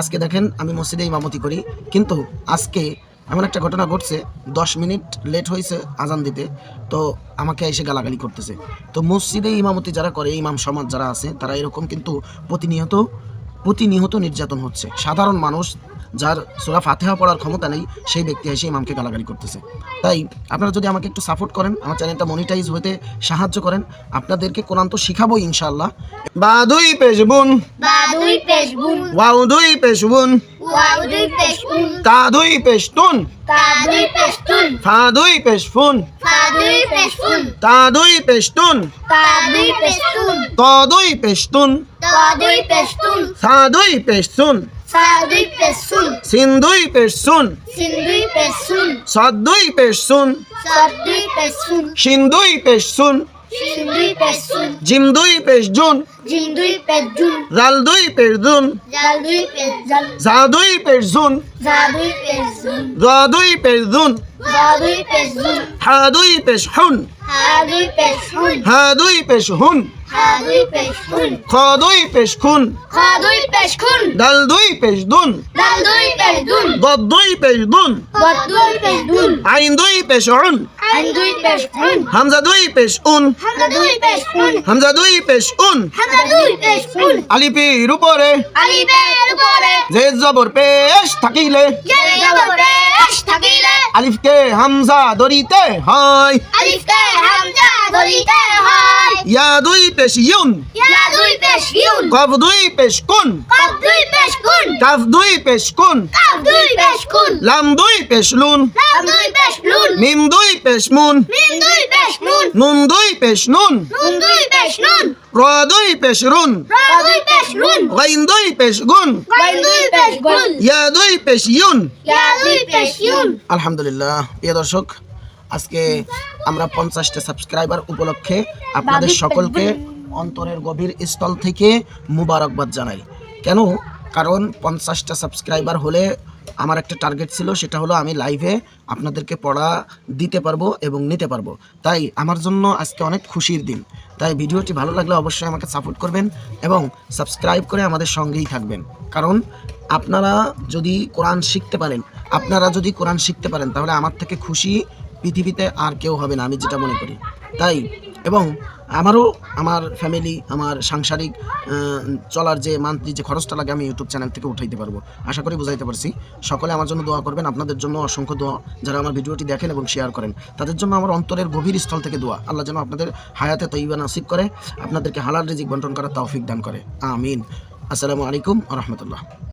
আজকে দেখেন আমি মসজিদে ইমামতি করি। কিন্তু আজকে এমন একটা ঘটনা ঘটছে, দশ মিনিট লেট হয়েছে আজান দিতে, তো আমাকে এসে গালাগালি করতেছে। তো মসজিদে ইমামতি যারা করে, ইমাম সমাজ যারা আছে, তারা এরকম কিন্তু প্রতিনিয়ত প্রতিনিয়ত নির্যাতন হচ্ছে। সাধারণ মানুষ যার সোরা ফাতেহা পড়ার ক্ষমতা নেই সেই ব্যক্তি এসে ইমামকে গালাগালি করতেছে। তাই আপনারা যদি আমাকে একটু সাপোর্ট করেন আমার চ্যানেলটা মনিটাইজ হতে সাহায্য করেন আপনাদেরকে কোরআন তো শিখাবো ইনশাল্লাহ বাদুই পেশবুন। Baduy peshbun, ওয়াউদুই পেশবুন। wauduy peshbun, কাদুই পেশতুন। পেশফুন। peshbun, তাদুই পেশতুন। peshtun, তদুই পেশতুন। taduy peshtun, সাদুই পেশতুন। saduy peshun, পেশতুন। sinduy peshun, পেশতুন। Saduy peshun, সিন্ধুই পেশতুন sinduy peshun, জিমদুই পেশজুন jinduy peshjun, জালদুই পেশজুন jalduy peshjal, জাদুই পেশজুন zaduy peshjun, জাদুই পেশজুন zaduy peshjun, হাদুই পেশহুন haduy peshkun, দালদুই পেশদুন dalduy peshdun, গদ্দুই পেশদুন wadduy peshdun, আইনদুই পেশউন anduy peshun, হামজাদুই পেশউন hamdaduy peshun, হামজাদুই পেশউন hamdaduy peshun, আলিপির উপরে alifের উপরে যে জবর পেশ থাকিলে জেরে জবর পেশ থাকিলে আলিফকে হামজা দরিতে হয় আলিফকে হামজা ধরিতে হয় ইয়া দুই পেশ ইউন ইয়া দুই পেশ ইউন কফ দুই পেশ কুন কফ দুই পেশ কুন কাফ দুই পেশ কুন কাফ দুই পেশ কুন লাম দুই পেশ লুন লাম দুই পেশ লুন মিম দুই পেশ মুন মিম দুই পেশ নুন নুন দুই পেশ নুন নুন দুই পেশ নুন গুন গাইন দুই পেশ গুন ইয়া দুই পেশ ইউন ইয়া দুই পেশ ইউন আলহামদুলিল্লাহ প্রিয় দর্শক আজকে আমরা পঞ্চাশটা সাবস্ক্রাইবার উপলক্ষে আপনাদের সকলকে অন্তরের গভীর স্থল থেকে মুবারকবাদ জানাই। কেন? কারণ পঞ্চাশটা সাবস্ক্রাইবার হলে আমার একটা টার্গেট ছিল, সেটা হলো আমি লাইভে আপনাদেরকে পড়া দিতে পারব এবং নিতে পারব। তাই আমার জন্য আজকে অনেক খুশির দিন। তাই ভিডিওটি ভালো লাগলে অবশ্যই আমাকে সাপোর্ট করবেন এবং সাবস্ক্রাইব করে আমাদের সঙ্গেই থাকবেন। কারণ আপনারা যদি কোরআন শিখতে পারেন, আপনারা যদি কোরআন শিখতে পারেন, তাহলে আমার থেকে খুশি পৃথিবীতে আর কেউ হবে না, আমি যেটা মনে করি। তাই এবং আমারও, আমার ফ্যামিলি আমার সাংসারিক চলার যে মান্থলি যে খরচটা লাগে আমি ইউটিউব চ্যানেল থেকে উঠাইতে পারব। আশা করি বুঝাইতে পারছি। সকলে আমার জন্য দোয়া করবেন। আপনাদের জন্য অসংখ্য দোয়া যারা আমার ভিডিওটি দেখেন এবং শেয়ার করেন। তাদের জন্য আমার অন্তরের গভীর স্থল থেকে দোয়া। আল্লাহ যেন আপনাদের হায়াতে তৈবা নাসিব করে, আপনাদেরকে হালাল রিজিক বন্টন করার তৌফিক দান করে। আমিন। আসসালামু আলাইকুম রহমতুল্লাহ।